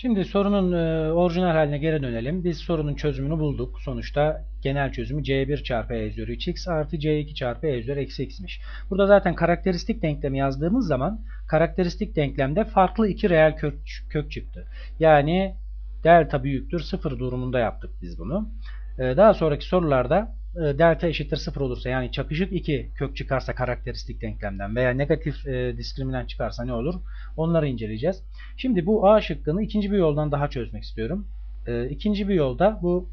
Şimdi sorunun e, orijinal haline geri dönelim. Biz sorunun çözümünü bulduk. Sonuçta genel çözümü c1 çarpı e üzeri 3x artı c2 çarpı e üzeri eksi x'miş. Burada zaten karakteristik denklemi yazdığımız zaman karakteristik denklemde farklı iki reel kök, kök çıktı. Yani delta büyüktür 0 durumunda yaptık biz bunu. E, daha sonraki sorularda delta eşittir 0 olursa yani çakışık 2 kök çıkarsa karakteristik denklemden veya negatif e, diskriminant çıkarsa ne olur? Onları inceleyeceğiz. Şimdi bu A şıkkını ikinci bir yoldan daha çözmek istiyorum. E, ikinci bir yolda bu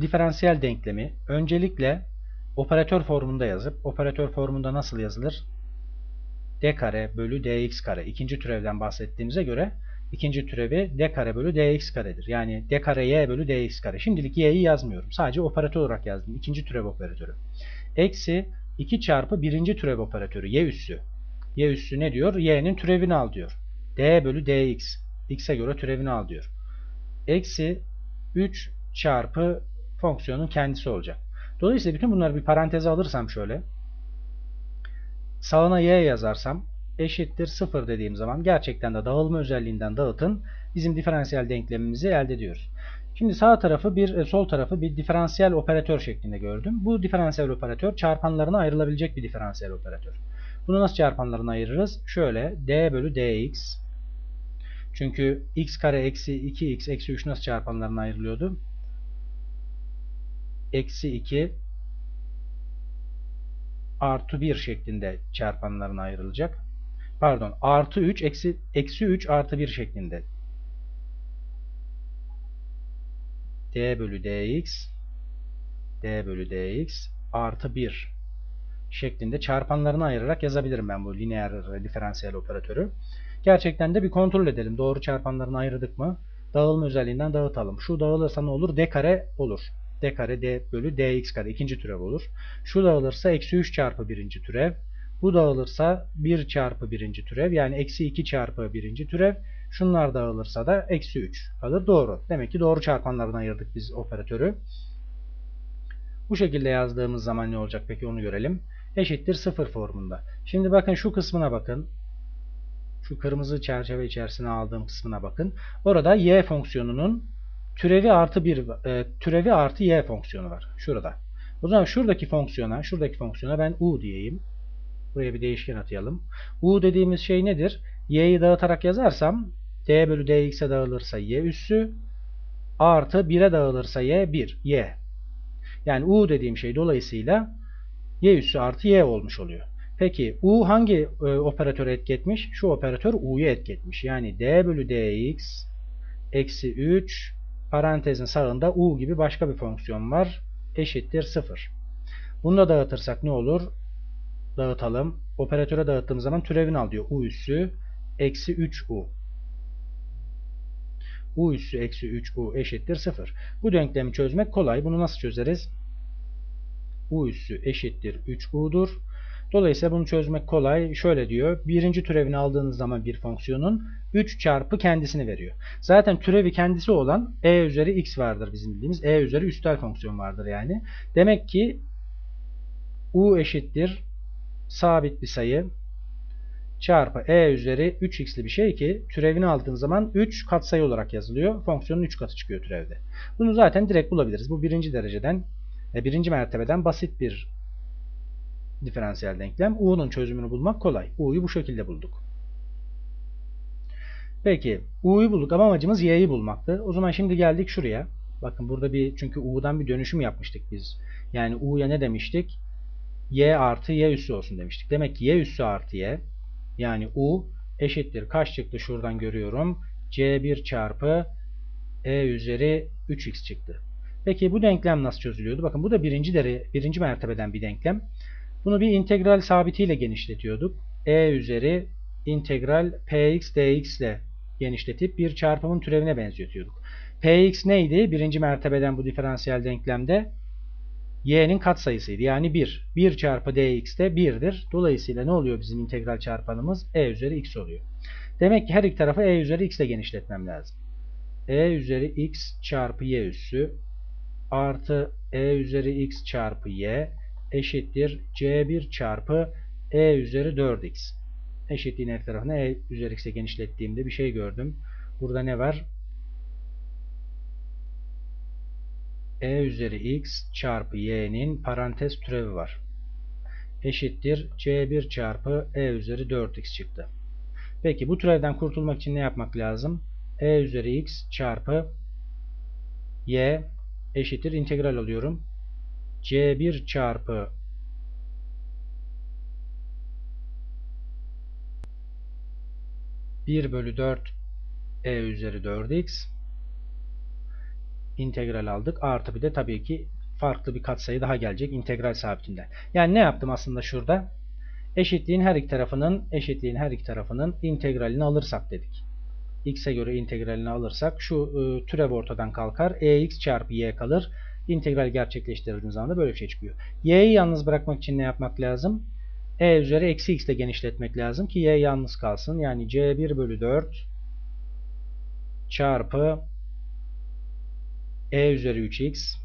diferansiyel denklemi öncelikle operatör formunda yazıp operatör formunda nasıl yazılır? d kare bölü dx kare ikinci türevden bahsettiğimize göre ikinci türevi d kare bölü dx karedir. Yani d kare y bölü dx kare. Şimdilik y'yi yazmıyorum. Sadece operatör olarak yazdım. İkinci türev operatörü. Eksi 2 çarpı birinci türev operatörü y üssü. y üssü ne diyor? y'nin türevini al diyor. d bölü dx. x'e göre türevini al diyor. Eksi 3 çarpı fonksiyonun kendisi olacak. Dolayısıyla bütün bunları bir paranteze alırsam şöyle. Sağına y yazarsam eşittir 0 dediğim zaman gerçekten de dağılma özelliğinden dağıtın bizim diferansiyel denklemimizi elde ediyoruz. Şimdi sağ tarafı bir e, sol tarafı bir diferansiyel operatör şeklinde gördüm. Bu diferansiyel operatör çarpanlarına ayrılabilecek bir diferansiyel operatör. Bunu nasıl çarpanlarına ayırırız? Şöyle d bölü dx çünkü x kare eksi 2x eksi 3 nasıl çarpanlarına ayrılıyordu? Eksi 2 artı 1 şeklinde çarpanlarına ayrılacak pardon artı 3 eksi, eksi 3 artı 1 şeklinde d bölü dx d bölü dx artı 1 şeklinde çarpanlarını ayırarak yazabilirim ben bu lineer diferansiyel operatörü. Gerçekten de bir kontrol edelim. Doğru çarpanlarını ayırdık mı? Dağılma özelliğinden dağıtalım. Şu dağılırsa ne olur? d kare olur. d kare d bölü dx kare ikinci türev olur. Şu dağılırsa eksi 3 çarpı birinci türev. Bu dağılırsa 1 çarpı birinci türev yani eksi 2 çarpı birinci türev. Şunlar dağılırsa da eksi 3 kalır. Doğru. Demek ki doğru çarpanlardan ayırdık biz operatörü. Bu şekilde yazdığımız zaman ne olacak peki onu görelim. Eşittir 0 formunda. Şimdi bakın şu kısmına bakın. Şu kırmızı çerçeve içerisine aldığım kısmına bakın. Orada y fonksiyonunun türevi artı 1 e, türevi artı y fonksiyonu var. Şurada. O zaman şuradaki fonksiyona, şuradaki fonksiyona ben u diyeyim. Buraya bir değişken atayalım. U dediğimiz şey nedir? Y'yi dağıtarak yazarsam D bölü DX'e dağılırsa Y üssü artı 1'e dağılırsa Y 1. Y. Yani U dediğim şey dolayısıyla Y üssü artı Y olmuş oluyor. Peki U hangi e, operatörü etketmiş? Şu operatör U'yu etketmiş. Yani D bölü DX eksi 3 parantezin sağında U gibi başka bir fonksiyon var. Eşittir 0. Bunu da dağıtırsak ne olur? Dağıtalım. Operatöre dağıttığımız zaman türevini al diyor. U üssü eksi 3U. U üssü eksi 3U eşittir 0. Bu denklemi çözmek kolay. Bunu nasıl çözeriz? U üssü eşittir 3U'dur. Dolayısıyla bunu çözmek kolay. Şöyle diyor. Birinci türevini aldığınız zaman bir fonksiyonun 3 çarpı kendisini veriyor. Zaten türevi kendisi olan e üzeri x vardır bizim bildiğimiz. e üzeri üstel fonksiyon vardır yani. Demek ki u eşittir sabit bir sayı çarpı e üzeri 3x'li bir şey ki türevini aldığın zaman 3 katsayı olarak yazılıyor. Fonksiyonun 3 katı çıkıyor türevde. Bunu zaten direkt bulabiliriz. Bu birinci dereceden, e, birinci mertebeden basit bir diferansiyel denklem. U'nun çözümünü bulmak kolay. U'yu bu şekilde bulduk. Peki U'yu bulduk ama amacımız Y'yi bulmaktı. O zaman şimdi geldik şuraya. Bakın burada bir çünkü U'dan bir dönüşüm yapmıştık biz. Yani U'ya ne demiştik? Y artı y üssü olsun demiştik. Demek ki y üssü artı y yani u eşittir. Kaç çıktı şuradan görüyorum. c1 çarpı e üzeri 3x çıktı. Peki bu denklem nasıl çözülüyordu? Bakın bu da birinci, dere, birinci mertebeden bir denklem. Bunu bir integral sabitiyle genişletiyorduk. e üzeri integral px dx ile genişletip bir çarpımın türevine benzetiyorduk. px neydi? Birinci mertebeden bu diferansiyel denklemde y'nin katsayısıydı. Yani 1. 1 çarpı dx de 1'dir. Dolayısıyla ne oluyor bizim integral çarpanımız? e üzeri x oluyor. Demek ki her iki tarafı e üzeri x ile genişletmem lazım. e üzeri x çarpı y üssü artı e üzeri x çarpı y eşittir c1 çarpı e üzeri 4x. Eşitliğin her tarafını e üzeri x'e genişlettiğimde bir şey gördüm. Burada ne var? E üzeri x çarpı y'nin parantez türevi var. Eşittir c1 çarpı e üzeri 4x çıktı. Peki bu türevden kurtulmak için ne yapmak lazım? e üzeri x çarpı y eşittir integral alıyorum. c1 çarpı bir bölü 4 e üzeri 4x integral aldık. Artı bir de tabii ki farklı bir katsayı daha gelecek integral sabitinden. Yani ne yaptım aslında şurada? Eşitliğin her iki tarafının eşitliğin her iki tarafının integralini alırsak dedik. x'e göre integralini alırsak şu e, türev ortadan kalkar. ex çarpı y kalır. İntegral gerçekleştirdiğiniz zaman da böyle bir şey çıkıyor. y'yi yalnız bırakmak için ne yapmak lazım? e üzeri eksi x ile genişletmek lazım ki y yalnız kalsın. Yani c1 bölü 4 çarpı e üzeri 3x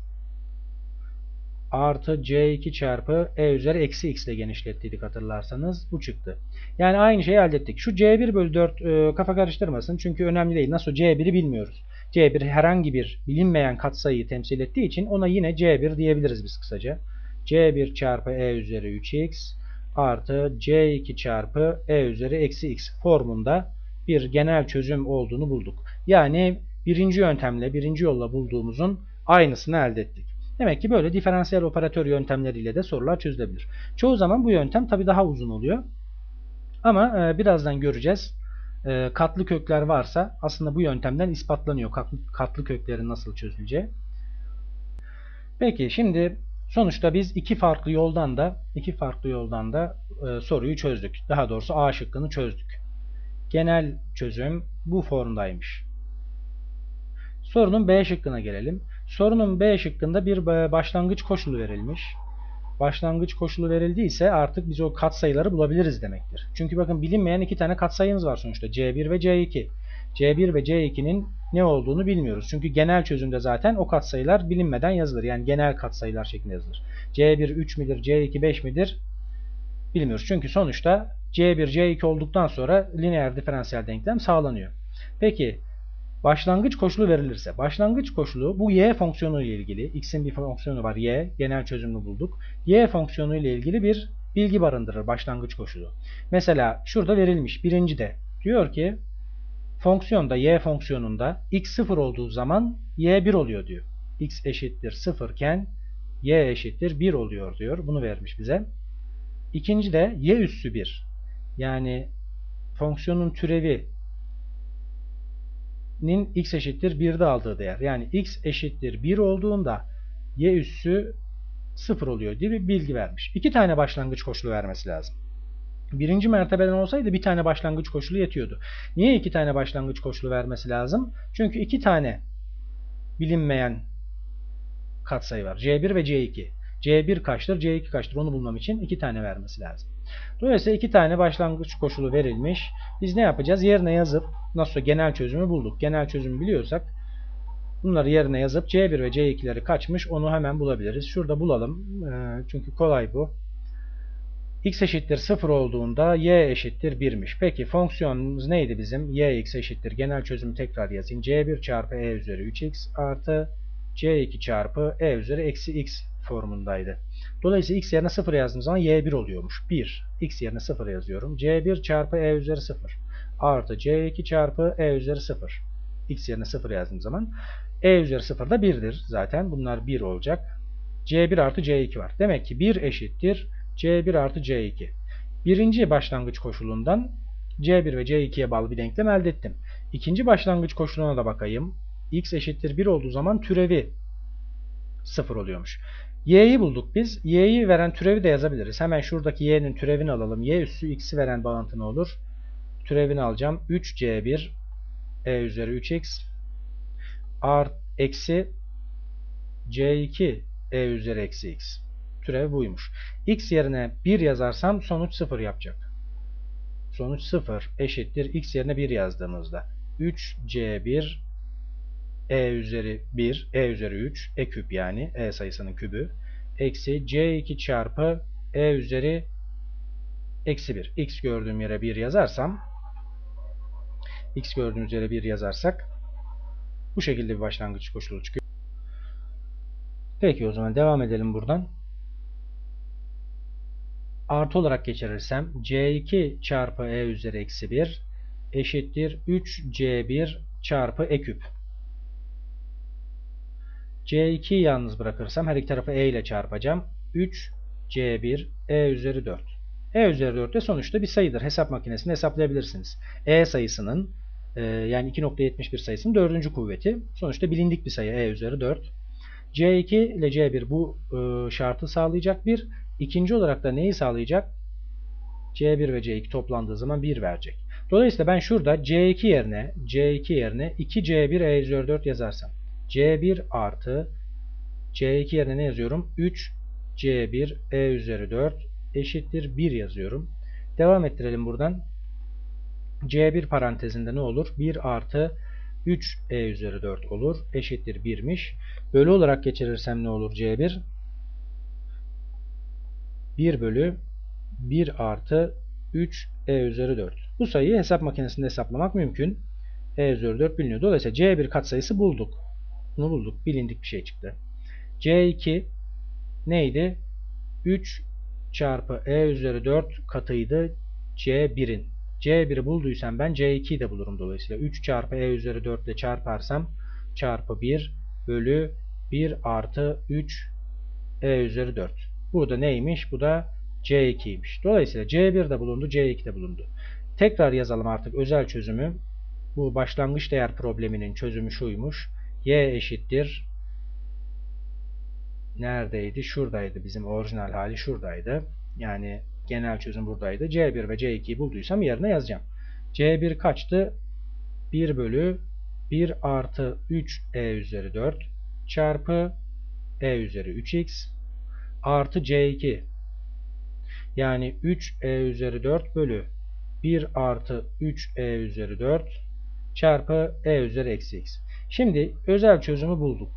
artı c2 çarpı e üzeri eksi x ile genişlettiydik hatırlarsanız. Bu çıktı. Yani aynı şeyi elde ettik. Şu c1 bölü 4 e, kafa karıştırmasın. Çünkü önemli değil. Nasıl c1'i bilmiyoruz. c1 herhangi bir bilinmeyen katsayıyı temsil ettiği için ona yine c1 diyebiliriz biz kısaca. c1 çarpı e üzeri 3x artı c2 çarpı e üzeri eksi x formunda bir genel çözüm olduğunu bulduk. Yani birinci yöntemle, birinci yolla bulduğumuzun aynısını elde ettik. Demek ki böyle diferansiyel operatör yöntemleriyle de sorular çözülebilir. Çoğu zaman bu yöntem tabi daha uzun oluyor. Ama e, birazdan göreceğiz. E, katlı kökler varsa aslında bu yöntemden ispatlanıyor katlı, katlı köklerin nasıl çözüleceği. Peki şimdi sonuçta biz iki farklı yoldan da iki farklı yoldan da e, soruyu çözdük. Daha doğrusu A şıkkını çözdük. Genel çözüm bu formdaymış. Sorunun B şıkkına gelelim. Sorunun B şıkkında bir başlangıç koşulu verilmiş. Başlangıç koşulu verildiyse artık biz o katsayıları bulabiliriz demektir. Çünkü bakın bilinmeyen iki tane katsayımız var sonuçta. C1 ve C2. C1 ve C2'nin ne olduğunu bilmiyoruz. Çünkü genel çözümde zaten o katsayılar bilinmeden yazılır. Yani genel katsayılar şeklinde yazılır. C1 3 midir, C2 5 midir bilmiyoruz. Çünkü sonuçta C1, C2 olduktan sonra lineer diferansiyel denklem sağlanıyor. Peki Başlangıç koşulu verilirse, başlangıç koşulu bu y fonksiyonu ile ilgili, x'in bir fonksiyonu var y, genel çözümünü bulduk. y fonksiyonu ile ilgili bir bilgi barındırır başlangıç koşulu. Mesela şurada verilmiş birinci de diyor ki fonksiyonda y fonksiyonunda x 0 olduğu zaman y 1 oluyor diyor. x eşittir 0 iken y eşittir 1 oluyor diyor. Bunu vermiş bize. İkinci de y üssü 1. Yani fonksiyonun türevi nin x eşittir 1'de aldığı değer. Yani x eşittir 1 olduğunda y üssü 0 oluyor diye bir bilgi vermiş. İki tane başlangıç koşulu vermesi lazım. Birinci mertebeden olsaydı bir tane başlangıç koşulu yetiyordu. Niye iki tane başlangıç koşulu vermesi lazım? Çünkü iki tane bilinmeyen katsayı var. C1 ve C2. C1 kaçtır, C2 kaçtır onu bulmam için iki tane vermesi lazım. Dolayısıyla iki tane başlangıç koşulu verilmiş. Biz ne yapacağız? Yerine yazıp nasıl genel çözümü bulduk. Genel çözümü biliyorsak bunları yerine yazıp C1 ve C2'leri kaçmış onu hemen bulabiliriz. Şurada bulalım. Ee, çünkü kolay bu. x eşittir 0 olduğunda y eşittir 1'miş. Peki fonksiyonumuz neydi bizim? y x eşittir. Genel çözümü tekrar yazayım. c1 çarpı e üzeri 3x artı c2 çarpı e üzeri eksi x formundaydı. Dolayısıyla x yerine 0 yazdığım zaman y1 oluyormuş. 1. x yerine 0 yazıyorum. c1 çarpı e üzeri 0 artı c2 çarpı e üzeri 0. x yerine 0 yazdığım zaman e üzeri 0 da 1'dir zaten. Bunlar 1 olacak. c1 artı c2 var. Demek ki 1 eşittir c1 artı c2. Birinci başlangıç koşulundan c1 ve c2'ye bağlı bir denklem elde ettim. İkinci başlangıç koşuluna da bakayım. x eşittir 1 olduğu zaman türevi 0 oluyormuş. Y'yi bulduk biz. y'yi veren türevi de yazabiliriz. Hemen şuradaki y'nin türevini alalım. y üssü x'i veren bağıntı ne olur? Türevini alacağım. 3c1 e üzeri 3x art eksi c2 e üzeri eksi x. Türev buymuş. x yerine 1 yazarsam sonuç 0 yapacak. Sonuç 0 eşittir x yerine 1 yazdığımızda 3c1 e üzeri 1, e üzeri 3, e küp yani e sayısının kübü eksi c2 çarpı e üzeri eksi 1. x gördüğüm yere 1 yazarsam x gördüğünüz yere 1 yazarsak bu şekilde bir başlangıç koşulu çıkıyor. Peki o zaman devam edelim buradan. Artı olarak geçirirsem c2 çarpı e üzeri eksi 1 eşittir 3c1 çarpı e küp. C2'yi yalnız bırakırsam her iki tarafı e ile çarpacağım. 3 c1 e üzeri 4. e üzeri 4 de sonuçta bir sayıdır. Hesap makinesinde hesaplayabilirsiniz. e sayısının e, yani 2.71 sayısının dördüncü kuvveti. Sonuçta bilindik bir sayı e üzeri 4. C2 ile C1 bu e, şartı sağlayacak bir. İkinci olarak da neyi sağlayacak? C1 ve C2 toplandığı zaman 1 verecek. Dolayısıyla ben şurada C2 yerine C2 yerine 2C1 E üzeri 4 yazarsam C1 artı C2 yerine ne yazıyorum? 3 C1 E üzeri 4 eşittir 1 yazıyorum. Devam ettirelim buradan. C1 parantezinde ne olur? 1 artı 3 E üzeri 4 olur. Eşittir 1'miş. Bölü olarak geçirirsem ne olur C1? 1 bölü 1 artı 3 E üzeri 4. Bu sayıyı hesap makinesinde hesaplamak mümkün. E üzeri 4 biliniyor. Dolayısıyla C1 katsayısı bulduk. Bunu bulduk. Bilindik bir şey çıktı. C2 neydi? 3 çarpı E üzeri 4 katıydı C1'in. C1'i bulduysam ben C2'yi de bulurum dolayısıyla. 3 çarpı E üzeri 4 ile çarparsam çarpı 1 bölü 1 artı 3 E üzeri 4. Burada neymiş? Bu da C2'ymiş. Dolayısıyla C1 de bulundu, C2 de bulundu. Tekrar yazalım artık özel çözümü. Bu başlangıç değer probleminin çözümü şuymuş. Y eşittir. Neredeydi? Şuradaydı. Bizim orijinal hali şuradaydı. Yani genel çözüm buradaydı. C1 ve C2'yi bulduysam yerine yazacağım. C1 kaçtı? 1 bölü 1 artı 3 E üzeri 4 çarpı E üzeri 3X artı C2 yani 3 E üzeri 4 bölü 1 artı 3 E üzeri 4 çarpı E üzeri eksi X. Şimdi özel çözümü bulduk.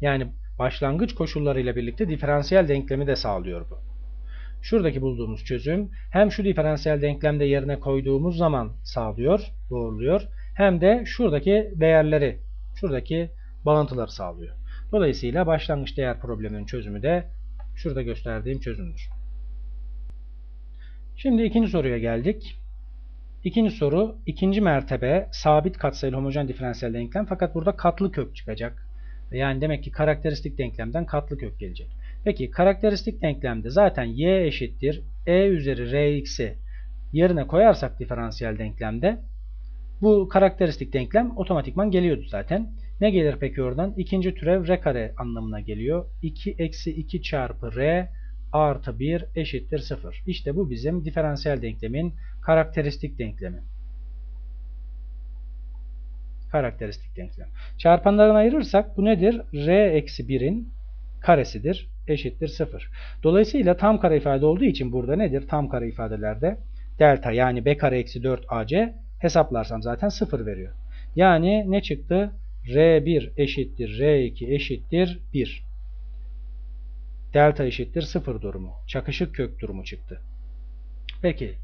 Yani başlangıç koşullarıyla birlikte diferansiyel denklemi de sağlıyor bu. Şuradaki bulduğumuz çözüm hem şu diferansiyel denklemde yerine koyduğumuz zaman sağlıyor, doğruluyor. Hem de şuradaki değerleri, şuradaki bağıntıları sağlıyor. Dolayısıyla başlangıç değer probleminin çözümü de şurada gösterdiğim çözümdür. Şimdi ikinci soruya geldik. İkinci soru ikinci mertebe sabit katsayılı homojen diferansiyel denklem fakat burada katlı kök çıkacak. Yani demek ki karakteristik denklemden katlı kök gelecek. Peki karakteristik denklemde zaten y eşittir e üzeri rx'i yerine koyarsak diferansiyel denklemde bu karakteristik denklem otomatikman geliyordu zaten. Ne gelir peki oradan? İkinci türev r kare anlamına geliyor. 2 eksi 2 çarpı r artı 1 eşittir 0. İşte bu bizim diferansiyel denklemin karakteristik denklemi. Karakteristik denklem. Çarpanlarını ayırırsak bu nedir? r eksi 1'in karesidir. Eşittir 0. Dolayısıyla tam kare ifade olduğu için burada nedir? Tam kare ifadelerde delta yani b kare eksi 4 ac hesaplarsam zaten 0 veriyor. Yani ne çıktı? R1 eşittir R2 eşittir 1. Delta eşittir 0 durumu. Çakışık kök durumu çıktı. Peki.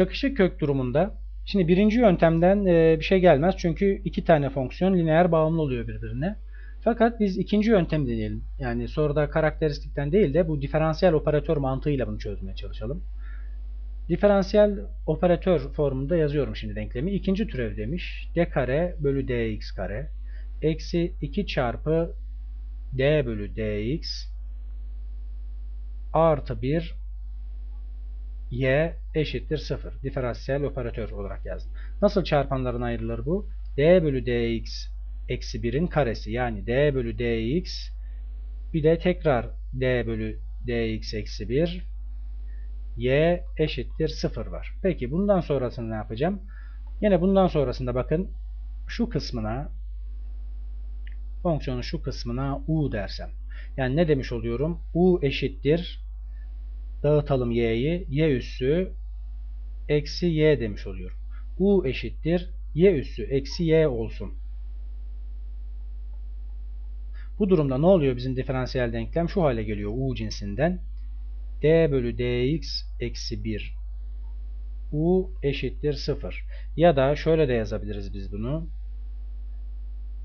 Çakışık kök durumunda şimdi birinci yöntemden bir şey gelmez. Çünkü iki tane fonksiyon lineer bağımlı oluyor birbirine. Fakat biz ikinci yöntem deneyelim. Yani soruda karakteristikten değil de bu diferansiyel operatör mantığıyla bunu çözmeye çalışalım. Diferansiyel operatör formunda yazıyorum şimdi denklemi. İkinci türev demiş. d kare bölü dx kare eksi 2 çarpı d bölü dx artı 1 y eşittir 0. Diferansiyel operatör olarak yazdım. Nasıl çarpanlarına ayrılır bu? d bölü dx eksi 1'in karesi yani d bölü dx bir de tekrar d bölü dx eksi 1 y eşittir 0 var. Peki bundan sonrasını ne yapacağım? Yine bundan sonrasında bakın şu kısmına fonksiyonun şu kısmına u dersem. Yani ne demiş oluyorum? u eşittir dağıtalım y'yi y üssü eksi y demiş oluyorum. u eşittir y üssü eksi y olsun. Bu durumda ne oluyor bizim diferansiyel denklem? Şu hale geliyor u cinsinden. d bölü dx eksi 1 u eşittir 0. Ya da şöyle de yazabiliriz biz bunu.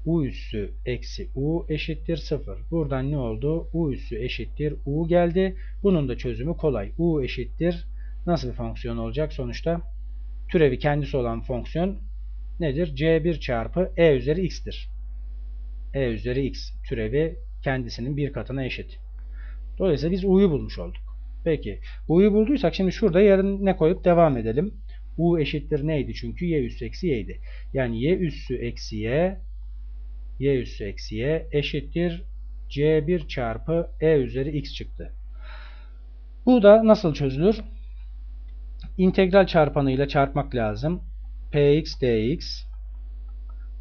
U üssü eksi u eşittir 0. Buradan ne oldu? u üssü eşittir u geldi. Bunun da çözümü kolay. u eşittir nasıl bir fonksiyon olacak? Sonuçta türevi kendisi olan fonksiyon nedir? c1 çarpı e üzeri x'tir. e üzeri x türevi kendisinin bir katına eşit. Dolayısıyla biz u'yu bulmuş olduk. Peki u'yu bulduysak şimdi şurada yarın ne koyup devam edelim. u eşittir neydi? Çünkü y üssü eksi y'ydi. Yani y üssü eksi y y üssü eksi y eşittir c1 çarpı e üzeri x çıktı. Bu da nasıl çözülür? İntegral çarpanıyla çarpmak lazım. px dx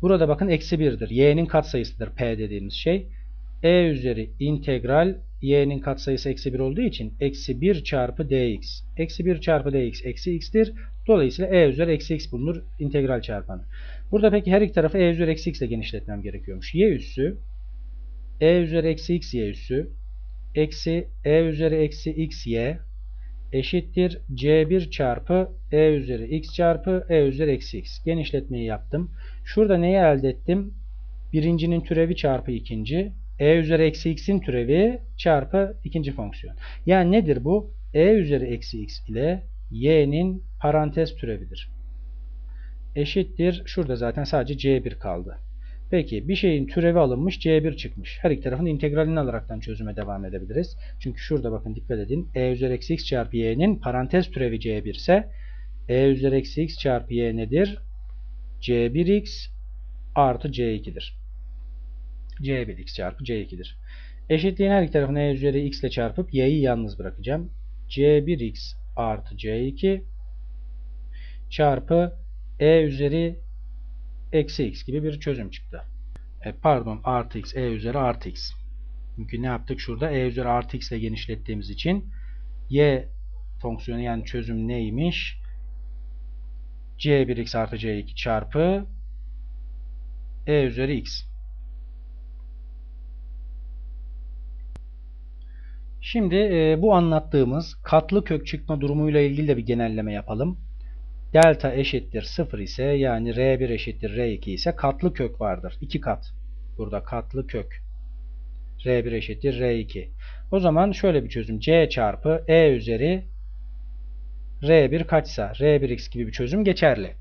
Burada bakın eksi 1'dir. y'nin katsayısıdır p dediğimiz şey. e üzeri integral y'nin katsayısı eksi 1 olduğu için eksi 1 çarpı dx. Eksi 1 çarpı dx eksi x'tir. Dolayısıyla e üzeri eksi x bulunur integral çarpanı. Burada peki her iki tarafı e üzeri eksi x ile genişletmem gerekiyormuş. y üssü e üzeri eksi x y üssü eksi e üzeri eksi x y eşittir c1 çarpı e üzeri x çarpı e üzeri eksi x. Genişletmeyi yaptım. Şurada neyi elde ettim? Birincinin türevi çarpı ikinci e üzeri eksi x'in türevi çarpı ikinci fonksiyon. Yani nedir bu? e üzeri eksi x ile y'nin parantez türevidir. Eşittir. Şurada zaten sadece c1 kaldı. Peki bir şeyin türevi alınmış c1 çıkmış. Her iki tarafın integralini alaraktan çözüme devam edebiliriz. Çünkü şurada bakın dikkat edin. e üzeri eksi x çarpı y'nin parantez türevi c1 ise e üzeri eksi x çarpı y nedir? c1x artı c2'dir c1x çarpı c2'dir. Eşitliğin her iki tarafını e üzeri x ile çarpıp y'yi yalnız bırakacağım. c1x artı c2 çarpı e üzeri eksi x gibi bir çözüm çıktı. E, pardon artı x e üzeri artı x. Çünkü ne yaptık? Şurada e üzeri artı x ile genişlettiğimiz için y fonksiyonu yani çözüm neymiş? c1x artı c2 çarpı e üzeri x. Şimdi e, bu anlattığımız katlı kök çıkma durumuyla ilgili de bir genelleme yapalım. Delta eşittir 0 ise yani R1 eşittir R2 ise katlı kök vardır. 2 kat. Burada katlı kök. R1 eşittir R2. O zaman şöyle bir çözüm. C çarpı E üzeri R1 kaçsa R1x gibi bir çözüm geçerli.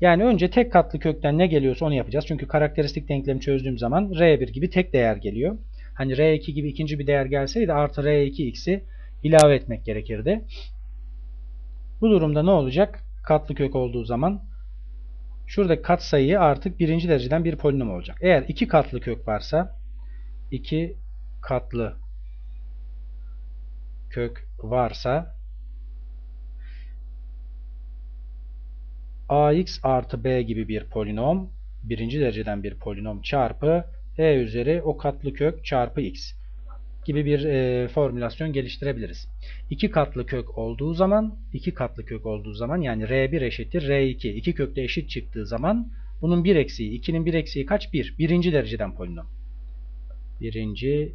Yani önce tek katlı kökten ne geliyorsa onu yapacağız. Çünkü karakteristik denklemi çözdüğüm zaman R1 gibi tek değer geliyor hani R2 gibi ikinci bir değer gelseydi artı R2x'i ilave etmek gerekirdi. Bu durumda ne olacak? Katlı kök olduğu zaman şuradaki katsayı artık birinci dereceden bir polinom olacak. Eğer iki katlı kök varsa iki katlı kök varsa ax artı b gibi bir polinom birinci dereceden bir polinom çarpı e üzeri o katlı kök çarpı x gibi bir e, formülasyon geliştirebiliriz. İki katlı kök olduğu zaman, iki katlı kök olduğu zaman yani R1 eşittir R2. İki kökte eşit çıktığı zaman bunun bir eksiği, 2'nin bir eksiği kaç? 1. Birinci dereceden polinom. Birinci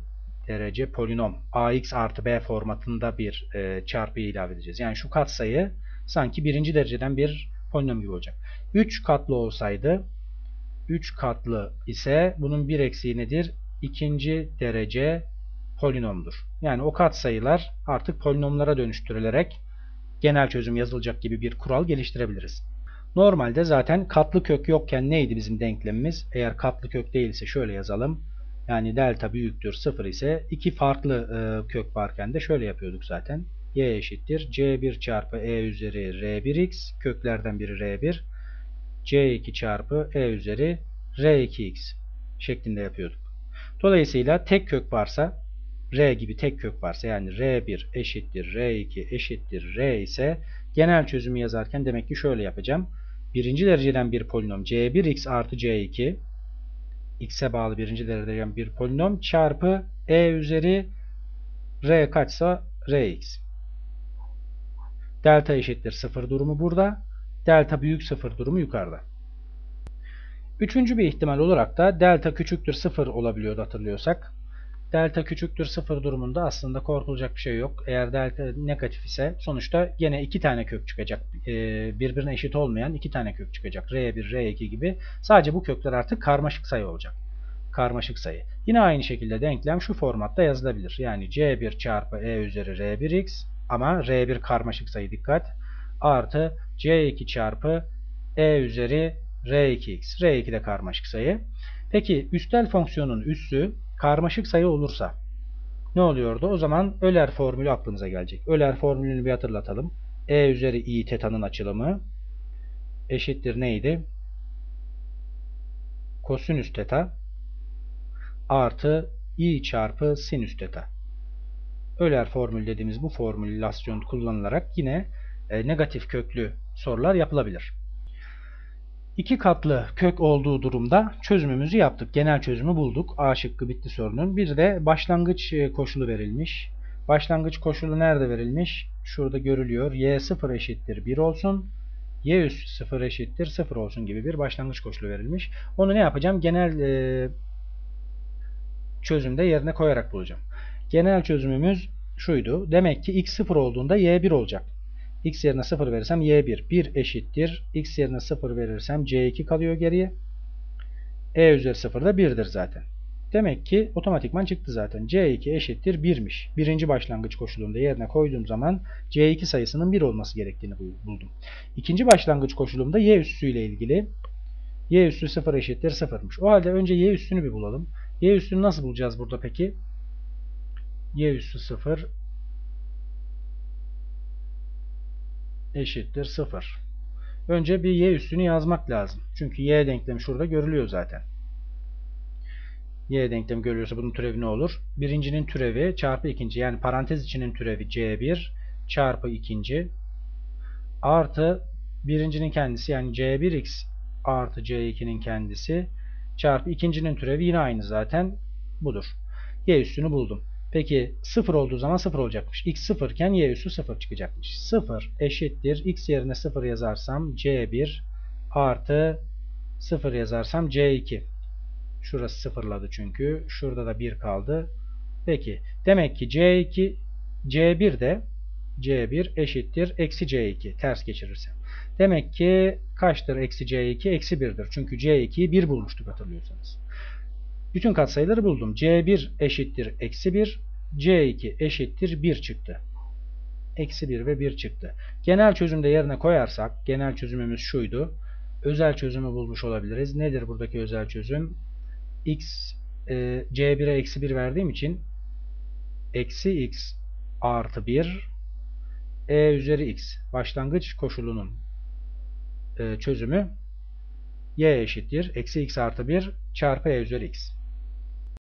derece polinom. ax artı b formatında bir e, çarpıyı ilave edeceğiz. Yani şu katsayı sanki birinci dereceden bir polinom gibi olacak. 3 katlı olsaydı 3 katlı ise bunun bir eksiği nedir? İkinci derece polinomdur. Yani o katsayılar artık polinomlara dönüştürülerek genel çözüm yazılacak gibi bir kural geliştirebiliriz. Normalde zaten katlı kök yokken neydi bizim denklemimiz? Eğer katlı kök değilse şöyle yazalım. Yani delta büyüktür 0 ise iki farklı e, kök varken de şöyle yapıyorduk zaten. y eşittir c1 çarpı e üzeri r1x köklerden biri r1 C2 çarpı E üzeri R2X şeklinde yapıyorduk. Dolayısıyla tek kök varsa R gibi tek kök varsa yani R1 eşittir R2 eşittir R ise genel çözümü yazarken demek ki şöyle yapacağım. Birinci dereceden bir polinom C1x artı C2 x'e bağlı birinci dereceden bir polinom çarpı E üzeri R kaçsa Rx. Delta eşittir 0 durumu burada delta büyük sıfır durumu yukarıda. Üçüncü bir ihtimal olarak da delta küçüktür sıfır olabiliyordu hatırlıyorsak. delta küçüktür 0 durumunda aslında korkulacak bir şey yok. Eğer delta negatif ise sonuçta gene iki tane kök çıkacak. Ee, birbirine eşit olmayan iki tane kök çıkacak. R1, R2 gibi. Sadece bu kökler artık karmaşık sayı olacak. Karmaşık sayı. Yine aynı şekilde denklem şu formatta yazılabilir. Yani C1 çarpı E üzeri R1x ama R1 karmaşık sayı dikkat. Artı C2 çarpı E üzeri R2x. R2 de karmaşık sayı. Peki üstel fonksiyonun üssü karmaşık sayı olursa ne oluyordu? O zaman Öler formülü aklımıza gelecek. Öler formülünü bir hatırlatalım. E üzeri i teta'nın açılımı eşittir neydi? Kosinüs teta artı i çarpı sinüs teta. Öler formül dediğimiz bu formülasyon kullanılarak yine e, negatif köklü sorular yapılabilir. İki katlı kök olduğu durumda çözümümüzü yaptık. Genel çözümü bulduk. A şıkkı bitti sorunun. Bir de başlangıç e, koşulu verilmiş. Başlangıç koşulu nerede verilmiş? Şurada görülüyor. Y 0 eşittir 1 olsun. Y üstü 0 eşittir 0 olsun gibi bir başlangıç koşulu verilmiş. Onu ne yapacağım? Genel e, çözümde yerine koyarak bulacağım. Genel çözümümüz şuydu. Demek ki x 0 olduğunda y 1 olacak. X yerine 0 verirsem y1. 1 eşittir. x yerine 0 verirsem c2 kalıyor geriye. e üzeri 0 da 1'dir zaten. Demek ki otomatikman çıktı zaten. c2 eşittir 1'miş. Birinci başlangıç koşulunda yerine koyduğum zaman c2 sayısının 1 olması gerektiğini buldum. İkinci başlangıç koşulumda y üssü ile ilgili y üssü 0 eşittir 0'mış. O halde önce y üssünü bir bulalım. Y üstünü nasıl bulacağız burada peki? Y üstü 0 eşittir 0. Önce bir y üstünü yazmak lazım. Çünkü y denklemi şurada görülüyor zaten. Y denklemi görülüyorsa bunun türevi ne olur? Birincinin türevi çarpı ikinci yani parantez içinin türevi C1 çarpı ikinci artı birincinin kendisi yani C1x artı C2'nin kendisi çarpı ikincinin türevi yine aynı zaten budur. Y üstünü buldum. Peki 0 olduğu zaman 0 olacakmış. X 0 iken y üssü 0 çıkacakmış. 0 eşittir. X yerine 0 yazarsam C1 artı 0 yazarsam C2. Şurası sıfırladı çünkü. Şurada da 1 kaldı. Peki demek ki C2 C1 de C1 eşittir. Eksi C2 ters geçirirsem. Demek ki kaçtır eksi C2? Eksi 1'dir. Çünkü C2'yi 1 bulmuştuk hatırlıyorsanız. Bütün katsayıları buldum. C1 eşittir eksi 1. C2 eşittir 1 çıktı. Eksi 1 ve 1 çıktı. Genel çözümde yerine koyarsak genel çözümümüz şuydu. Özel çözümü bulmuş olabiliriz. Nedir buradaki özel çözüm? X e, C1'e eksi 1 verdiğim için eksi x artı 1 e üzeri x başlangıç koşulunun e, çözümü y eşittir. Eksi x artı 1 çarpı e üzeri x.